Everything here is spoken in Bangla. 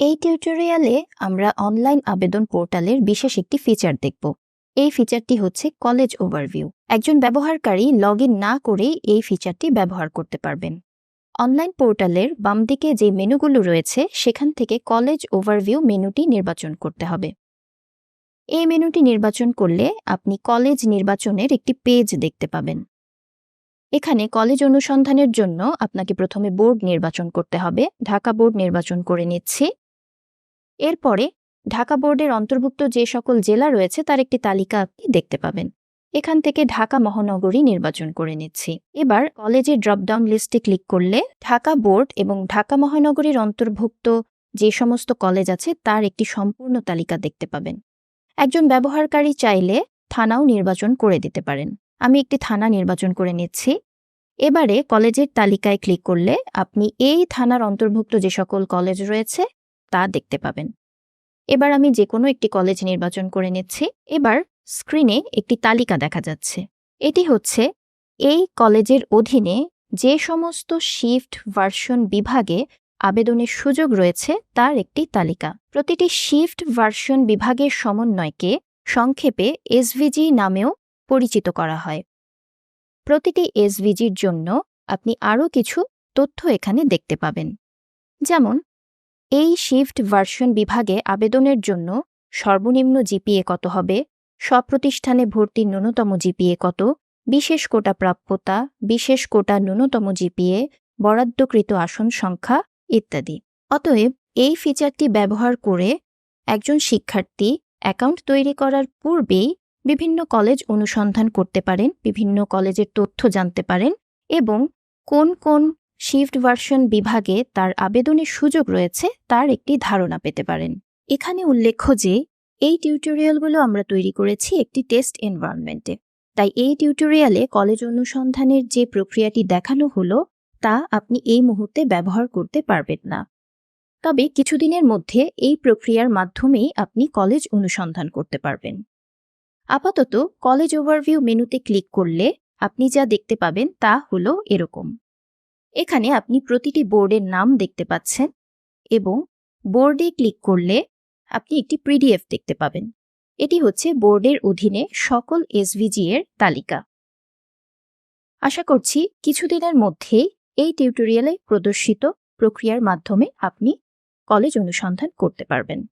এই টিউটোরিয়ালে আমরা অনলাইন আবেদন পোর্টালের বিশেষ একটি ফিচার দেখব। এই ফিচারটি হচ্ছে কলেজ ওভারভিউ একজন ব্যবহারকারী লগ না করেই এই ফিচারটি ব্যবহার করতে পারবেন। অনলাইন পোর্টালের বাম দিকে যে মেনুগুলো রয়েছে, সেখান থেকে কলেজ ওভারভিউ মেনুটি নির্বাচন করতে হবে। এই মেনুটি নির্বাচন করলে আপনি কলেজ নির্বাচনের একটি পেজ দেখতে পাবেন। এখানে কলেজ অনুসন্ধানের জন্য আপনাকে প্রথমে বোর্ড নির্বাচন করতে হবে। ঢাকা বোর্ড নির্বাচন করে নিচ্ছি। এরপরে ঢাকা বোর্ডের অন্তর্ভুক্ত যে সকল জেলা রয়েছে তার একটি তালিকা আপনি দেখতে পাবেন। এখান থেকে ঢাকা মহানগরী নির্বাচন করে নিচ্ছি। এবার কলেজের ড্রপডাউন লিস্টে ক্লিক করলে ঢাকা বোর্ড এবং ঢাকা মহানগরীর অন্তর্ভুক্ত যে সমস্ত কলেজ আছে তার একটি সম্পূর্ণ তালিকা দেখতে পাবেন। একজন ব্যবহারকারী চাইলে থানাও নির্বাচন করে দিতে পারেন। আমি একটি থানা নির্বাচন করে নিচ্ছি। এবারে কলেজের তালিকায় ক্লিক করলে আপনি এই থানার অন্তর্ভুক্ত যে সকল কলেজ রয়েছে তা দেখতে পাবেন। এবার আমি যে কোনো একটি কলেজ নির্বাচন করে নিচ্ছি। এবার স্ক্রিনে একটি তালিকা দেখা যাচ্ছে। এটি হচ্ছে, এই কলেজের অধীনে যে সমস্ত শিফট ভার্সন বিভাগে আবেদনের সুযোগ রয়েছে, তার একটি তালিকা। প্রতিটি শিফট ভার্সন বিভাগের সমন্বয়কে সংক্ষেপে এসভিজি নামেও পরিচিত করা হয়। প্রতিটি এসভিজির জন্য আপনি আরও কিছু তথ্য এখানে দেখতে পাবেন। যেমন এই শিফট ভার্সন বিভাগে আবেদনের জন্য সর্বনিম্ন জিপিএ কত হবে? সব প্রতিষ্ঠানে ভর্তির ন্যূনতম জিপিএ কত? বিশেষ কোটা প্রাপ্যতা, বিশেষ কোটা ন্যূনতম জিপিএ বরাদ্দকৃত আসন সংখ্যা ইত্যাদি। অতএব এই ফিচারটি ব্যবহার করে একজন শিক্ষার্থী অ্যাকাউন্ট তৈরি করার পূর্বেই বিভিন্ন কলেজ অনুসন্ধান করতে পারেন, বিভিন্ন কলেজের তথ্য জানতে পারেন এবং কোন কোন শিফট ভার্সন বিভাগে তার আবেদনের সুযোগ রয়েছে, তার একটি ধারণা পেতে পারেন। এখানে উল্লেখ্য যে, এই টিউটোরিয়ালগুলো আমরা তৈরি করেছি একটি টেস্ট এনভায়রনমেন্টে। তাই এই টিউটোরিয়ালে কলেজ অনুসন্ধানের যে প্রক্রিয়াটি দেখানো হলো, তা আপনি এই মুহূর্তে ব্যবহার করতে পারবেন না। তবে কিছুদিনের মধ্যে এই প্রক্রিয়ার মাধ্যমেই আপনি কলেজ অনুসন্ধান করতে পারবেন। আপাতত কলেজ ওভারভিউ মেনুতে ক্লিক করলে আপনি যা দেখতে পাবেন তা হলো এরকম। এখানে আপনি প্রতিটি বোর্ডের নাম দেখতে পাচ্ছেন এবং বোর্ডে ক্লিক করলে আপনি একটি পিডিএফ দেখতে পাবেন। এটি হচ্ছে বোর্ডের অধীনে সকল এসভিজি এর তালিকা। আশা করছি কিছুদিনের মধ্যেই এই টিউটোরিয়ালে প্রদর্শিত প্রক্রিয়ার মাধ্যমে আপনি কলেজ অনুসন্ধান করতে পারবেন।